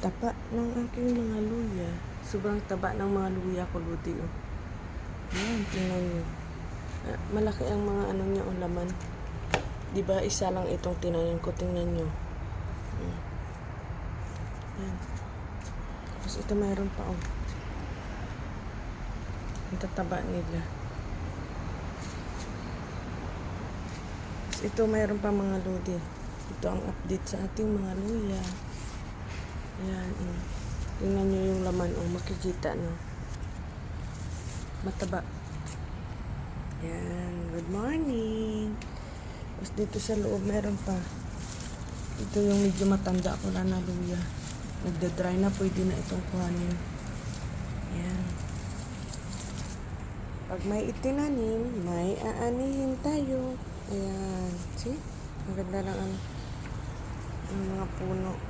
taba ng aking mga luya. Sobrang taba ng mga luya ko, Ludi. Oh. Yan, tingnan nyo. Ah, malaki ang mga ano niya, oh, laman. Di ba isa lang itong tinanim ko, tingnan nyo. Hmm. Yan. Tapos ito mayroon pa, oh. Ang tataba nila. Tapos ito mayroon pa mga lodi. Ito ang update sa ating mga luya. Tingnan nyo yung laman, oh. Makikita, no? Mataba. Ayan, good morning. Tapos dito sa loob, meron pa. Ito yung medyo matanda ko na na luya. Nagda-dry na, pwede na itong kuhanin. Ayan. Pag may itinanim, may aanihin tayo. Ayan. See? Ang ganda lang ang, ang mga puno.